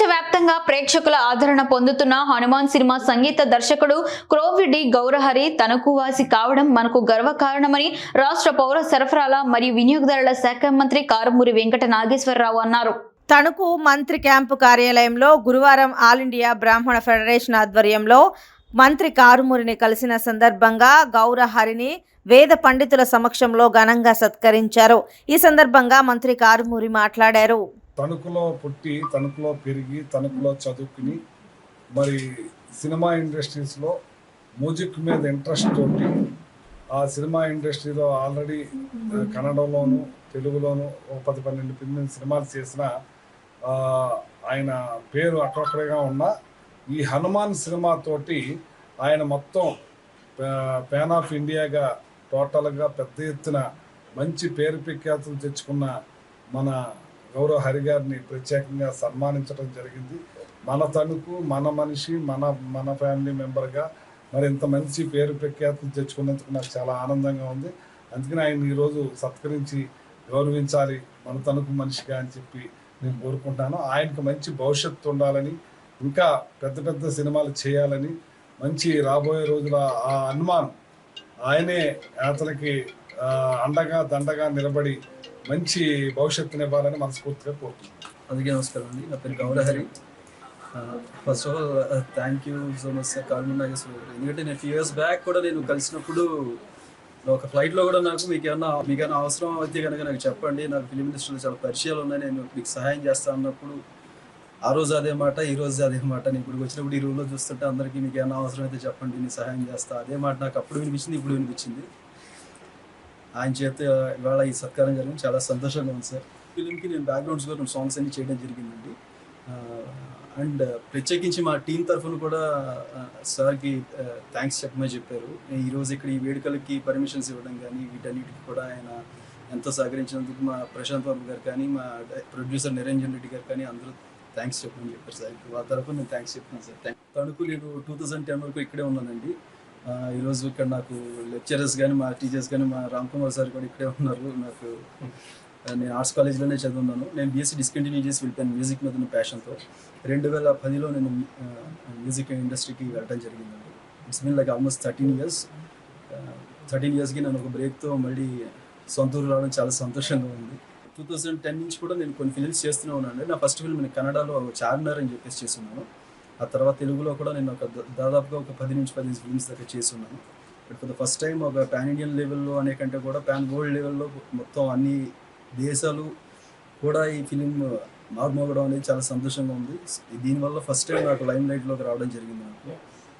ప్రపంచవ్యాప్తంగా ప్రేక్షకుల ఆదరణ పొందుతున్న హనుమాన్ సినిమా సంగీత దర్శకుడు క్రోవిడి గౌరహరి తనకు వాసి కావడం మనకు గర్వకారణమని రాష్ట్ర పౌర సరఫరాల మరియు వినియోగదారుల శాఖ మంత్రి కారుమూరి వెంకట నాగేశ్వరరావు అన్నారు. తణుకు మంత్రి క్యాంపు కార్యాలయంలో గురువారం ఆల్ ఇండియా బ్రాహ్మణ ఫెడరేషన్ ఆధ్వర్యంలో మంత్రి కారుమూరిని కలిసిన సందర్భంగా గౌరహరిని వేద పండితుల సమక్షంలో ఘనంగా సత్కరించారు. ఈ సందర్భంగా మంత్రి కారుమూరి మాట్లాడారు. తణుకులో పుట్టి తణుకులో పెరిగి తణుకులో చదువుకుని మరి సినిమా ఇండస్ట్రీస్లో మ్యూజిక్ మీద ఇంట్రెస్ట్ తోటి ఆ సినిమా ఇండస్ట్రీలో ఆల్రెడీ కన్నడలోను తెలుగులోను ఒక పది పన్నెండు పన్నెండు సినిమాలు చేసిన ఆయన పేరు అక్కడక్కడగా ఉన్న ఈ హనుమాన్ సినిమాతోటి ఆయన మొత్తం ప్యాన్ ఆఫ్ ఇండియాగా టోటల్గా పెద్ద ఎత్తున మంచి పేరు ప్రఖ్యాతులు తెచ్చుకున్న మన గౌరవ హరి గారిని ప్రత్యేకంగా సన్మానించడం జరిగింది. మన తణుకు మన మనిషి మన మన ఫ్యామిలీ మెంబర్గా మరి ఇంత మంచి పేరు ప్రఖ్యాతులు తెచ్చుకున్నందుకు నాకు చాలా ఆనందంగా ఉంది. అందుకని ఆయన ఈరోజు సత్కరించి గౌరవించాలి మన తణుకు మనిషిగా అని చెప్పి నేను కోరుకుంటాను ఆయనకు మంచి భవిష్యత్తు ఉండాలని ఇంకా పెద్ద పెద్ద సినిమాలు చేయాలని మంచి రాబోయే రోజుల ఆ హనుమాన్ ఆయనే అతనికి అండగా దండగా నిలబడి మంచి భవిష్యత్తుని ఇవ్వాలని మనస్ఫూర్తిగా కోరుతున్నాను అందుకే నమస్కారం అండి. నా పేరు Gaurahari first of all thank you so much sir Karman Nageswara గారు ఎందుకంటే నేను ఫ్యూ ఇయర్స్ బ్యాక్ కూడా నేను కలిసినప్పుడు ఒక ఫ్లైట్లో కూడా నాకు మీకు ఏమన్నా మీకు ఏమైనా అవసరం అయితే కనుక నాకు చెప్పండి. నాకు ఫిలిం ఇండస్ట్రీలో చాలా పరిచయాలు ఉన్నాయి. నేను మీకు సహాయం చేస్తాను అన్నప్పుడు ఆ రోజు అదే మాట ఈ రోజు అదే మాట. నేను ఇప్పుడు వచ్చినప్పుడు ఈ రూమ్లో చూస్తుంటే అందరికీ మీకు ఏమైనా అవసరం అయితే చెప్పండి. నేను సహాయం చేస్తా. అదే మాట నాకు అప్పుడు వినిపించింది ఇప్పుడు వినిపించింది. ఆయన చేత ఇవాళ ఈ సత్కారం జరిగింది చాలా సంతోషంగా ఉంది సార్. ఫిలింకి నేను బ్యాక్గ్రౌండ్స్ కూడా సాంగ్స్ అన్ని చేయడం జరిగిందండి. అండ్ ప్రత్యేకించి మా టీం తరఫున కూడా సార్కి థ్యాంక్స్ చెప్పమని చెప్పారు. ఈరోజు ఇక్కడ ఈ వేడుకలకి పర్మిషన్స్ ఇవ్వడం కానీ వీటన్నిటికి కూడా ఆయన ఎంతో సహకరించినందుకు మా ప్రశాంత్ బాబు గారు కానీ మా ప్రొడ్యూసర్ నిరంజన్ రెడ్డి గారు కానీ అందరూ థ్యాంక్స్ చెప్పమని చెప్పారు సార్. వాళ్ళ తరఫున నేను థ్యాంక్స్ చెప్తున్నాను సార్. థ్యాంక్ తణుకు నేను టూ థౌజండ్ టెన్ వరకు ఇక్కడే ఉన్నానండి. ఈరోజు ఇక్కడ నాకు లెక్చరర్స్ కానీ మా టీచర్స్ కానీ మా రామ్ కుమార్ సార్ కూడా ఇక్కడే ఉన్నారు. నాకు నేను ఆర్ట్స్ కాలేజ్లోనే చదువున్నాను. నేను బీఎస్సీ డిస్కంటిన్యూ చేసి వెళ్ళిపోయాను మ్యూజిక్ మీద ఉన్న ప్యాషన్తో రెండు వేల పదిలో నేను మ్యూజిక్ ఇండస్ట్రీకి వెళ్ళడం జరిగిందండి. It's mean like almost thirteen years thirteen ఇయర్స్కి నేను ఒక బ్రేక్తో మళ్ళీ సొంత ఊరు రావడం చాలా సంతోషంగా ఉంది. టూ థౌజండ్ టెన్ నుంచి కూడా నేను కొన్ని ఫిల్మ్స్ చేస్తూనే ఉన్నాను. నా ఫస్ట్ ఫిల్మ్ నేను కన్నడలో చార్మినార్ అని చెప్పేసి చేస్తున్నాను. ఆ తర్వాత తెలుగులో కూడా నేను ఒక దాదాపుగా ఒక పది నుంచి పదిహేను ఫిల్మ్స్ దాకా చేస్తున్నాను. But for the first time ఒక పాన్ ఇండియన్ లెవెల్లో అనే కంటే కూడా పాన్ వరల్డ్ లెవెల్లో మొత్తం అన్ని దేశాలు కూడా ఈ ఫిలిం మార్మోగడం అనేది చాలా సంతోషంగా ఉంది. దీనివల్ల ఫస్ట్ టైం నాకు లైమ్ లైట్లోకి రావడం జరిగింది నాకు.